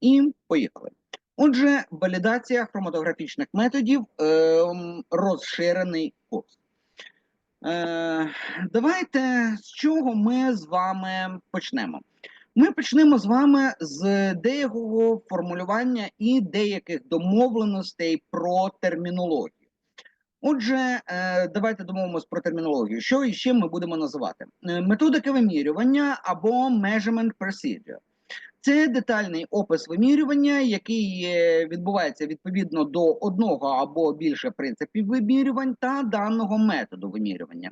І поїхали. Отже, валідація хроматографічних методів ем, розширений курс. Е, давайте з чого ми з вами почнемо. Ми почнемо з вами з деякого формулювання і деяких домовленостей про термінологію. Отже, е, давайте домовимось про термінологію. Що і ще ми будемо називати? Е, Методики вимірювання або measurement procedure. Це детальний опис вимірювання, який е, відбувається відповідно до одного або більше принципів вимірювань та даного методу вимірювання,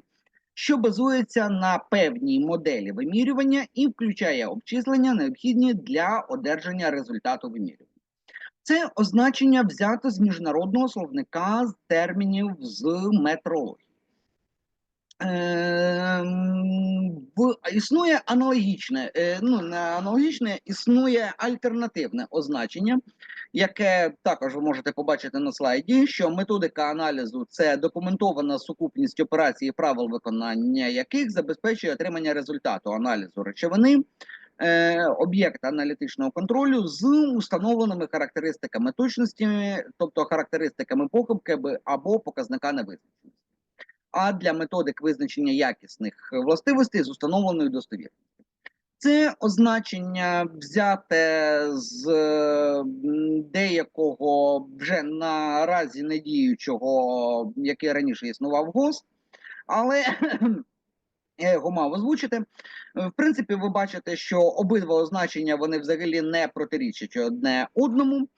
що базується на певній моделі вимірювання і включає обчислення, необхідні для одержання результату вимірювання. Це означення взято з міжнародного словника з термінів з метрології. Ем, існує аналогічне, е, ну не аналогічне, існує альтернативне означення, яке також ви можете побачити на слайді, що методика аналізу це документована сукупність операцій правил виконання яких забезпечує отримання результату аналізу речовини, е, об'єкта аналітичного контролю з установленими характеристиками точності, тобто характеристиками похибки або показника невизначеності а для методик визначення якісних властивостей з установленою достовірністю. Це означення взяте з деякого вже наразі не діючого, який раніше існував ГОСТ, але я його мав озвучити. В принципі, ви бачите, що обидва означення вони взагалі не протирічать одне одному.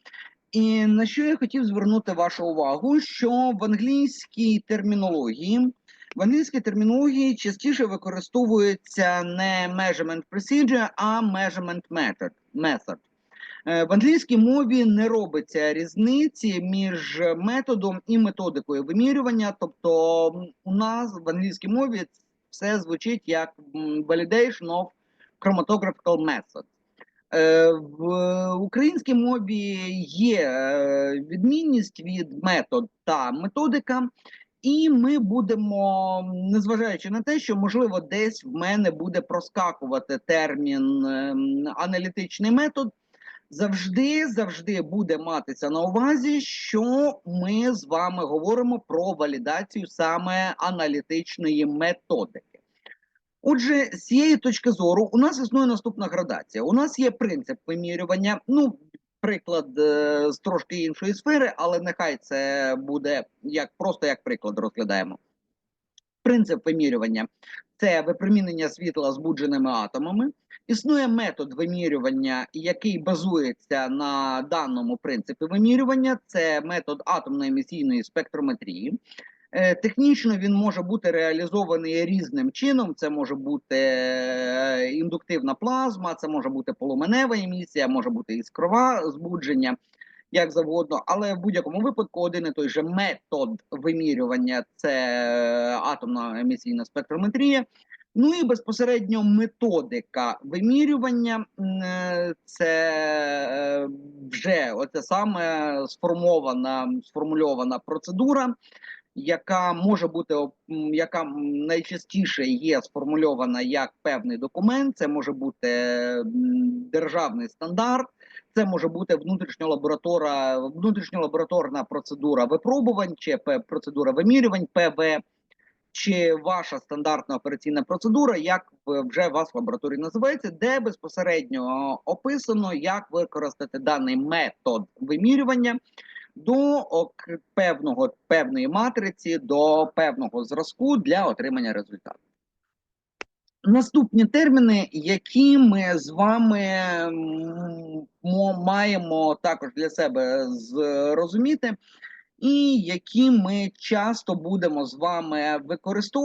І на що я хотів звернути вашу увагу, що в англійській термінології в англійській термінології частіше використовується не measurement procedure, а measurement method. method. Е, В англійській мові не робиться різниці між методом і методикою вимірювання. Тобто, у нас в англійській мові все звучить як validation of chromatographical method. Е, В українській мові є е, відмінність від метод та методика, і ми будемо, незважаючи на те, що можливо десь в мене буде проскакувати термін ем, аналітичний метод, завжди завжди буде матися на увазі, що ми з вами говоримо про валідацію саме аналітичної методики. Отже, з цієї точки зору, у нас існує наступна градація. У нас є принцип вимірювання. Ну, приклад е, з трошки іншої сфери, але нехай це буде як просто як приклад розглядаємо. Принцип вимірювання це випромінення світла збудженими атомами. Існує метод вимірювання, який базується на даному принципі вимірювання. Це метод атомно-емісійної спектрометрії. Е, Технічно він може бути реалізований різним чином. Це може бути е, індуктивна плазма, це може бути полуменева емісія, може бути іскрова збудження, як завгодно. Але в будь-якому випадку один і той же метод вимірювання це атомна емісійна спектрометрія. Ну і безпосередньо методика вимірювання е, це е, вже оце саме сформована сформульована процедура, яка може бути яка найчастіше є сформульована як певний документ. Це може бути державний стандарт, це може бути внутрішньолаборатора, внутрішньолабораторна процедура випробувань чи процедура вимірювань ПВ. Чи ваша стандартна операційна процедура, як вже вас в лабораторії називається, де безпосередньо описано, як використати даний метод вимірювання до певного певної матриці, до певного зразку для отримання результату. Наступні терміни, які ми з вами маємо також для себе зрозуміти, і які ми часто будемо з вами використовувати.